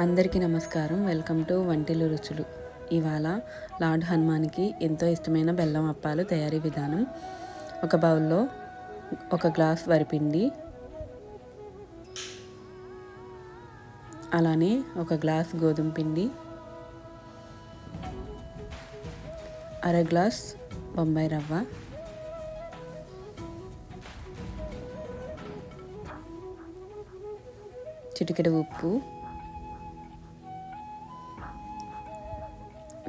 అందరికీ నమస్కారం. Welcome to వంటిలు రుచులు. ఇవాళ లార్డ్ హనుమాన్కి ఎంతో ఇష్టమైన బెల్లం అప్పాలు తయారీ విధానం. ఒక బౌల్లో ఒక గ్లాస్ వరిపిండి అలానే ఒక గ్లాస్ గోధుమ పిండి అర గ్లాస్ బొంబాయి రవ్వ చిటికెడు ఉప్పు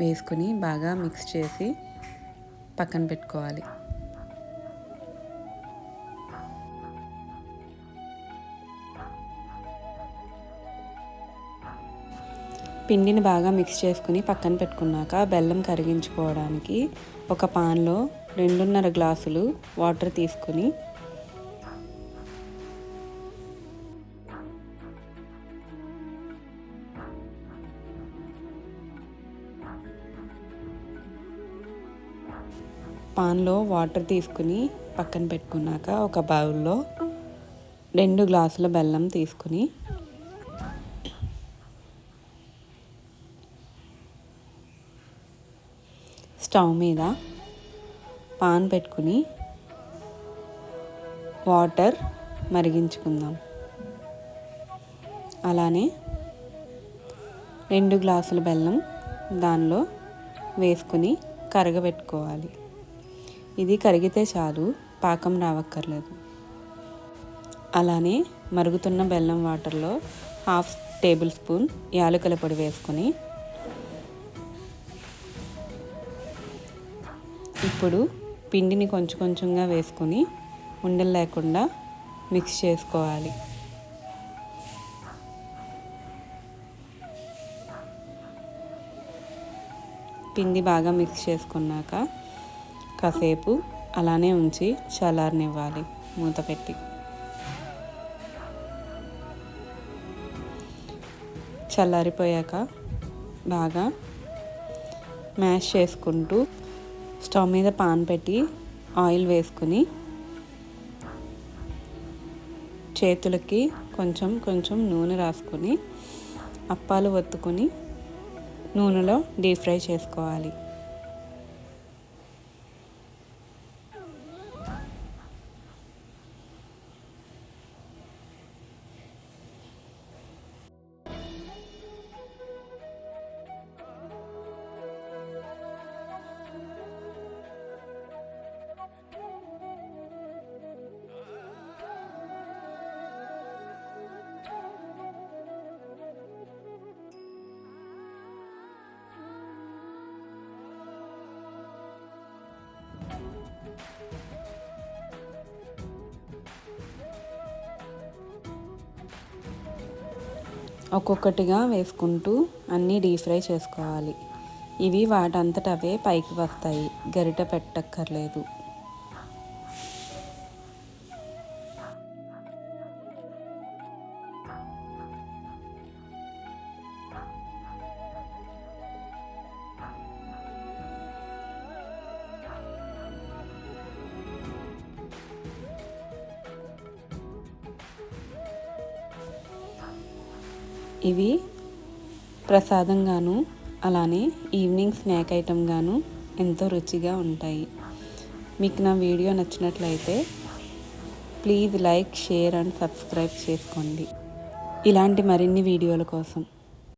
వేసుకుని బాగా మిక్స్ చేసి పక్కన పెట్టుకోవాలి. పిండిని బాగా మిక్స్ చేసుకుని పక్కన పెట్టుకున్నాక బెల్లం కరిగించుకోవడానికి ఒక పాన్లో రెండున్నర గ్లాసులు వాటర్ తీసుకుని పాన్లో వాటర్ తీసుకుని పక్కన పెట్టుకున్నాక ఒక బౌల్లో రెండు గ్లాసుల బెల్లం తీసుకుని స్టవ్ మీద పాన్ పెట్టుకుని వాటర్ మరిగించుకుందాం. అలానే రెండు గ్లాసుల బెల్లం దానిలో వేసుకుని కరగబెట్టుకోవాలి. ఇది కరిగితే చాలు పాకం రావక్కర్లేదు. అలానే మరుగుతున్న బెల్లం వాటర్లో హాఫ్ టేబుల్ స్పూన్ యాలకుల పొడి వేసుకొని ఇప్పుడు పిండిని కొంచెం కొంచెంగా వేసుకొని ఉండలు లేకుండా మిక్స్ చేసుకోవాలి. పిండి బాగా మిక్స్ చేసుకున్నాక కాసేపు అలానే ఉంచి చల్లారనివ్వాలి. మూత పెట్టి. చల్లారిపోయాక బాగా మ్యాష్ చేసుకుంటూ స్టవ్ మీద పాన్ పెట్టి ఆయిల్ వేసుకుని చేతులకి కొంచెం కొంచెం నూనె రాసుకొని అప్పాలు ఒత్తుకొని నూనెలో డీప్ ఫ్రై చేసుకోవాలి. ఒక్కొక్కటిగా వేసుకుంటూ అన్నీ డీప్ ఫ్రై చేసుకోవాలి. ఇవి వాటంతట అవే పైకి వస్తాయి. గరిట పెట్టక్కర్లేదు. ఇవి ప్రసాదంగాను అలానే ఈవినింగ్ స్నాక్ ఐటెంగాను ఎంతో రుచిగా ఉంటాయి. మీకు నా వీడియో నచ్చినట్లయితే please like share and subscribe చేసుకోండి. ఇలాంటి మరిన్ని వీడియోల కోసం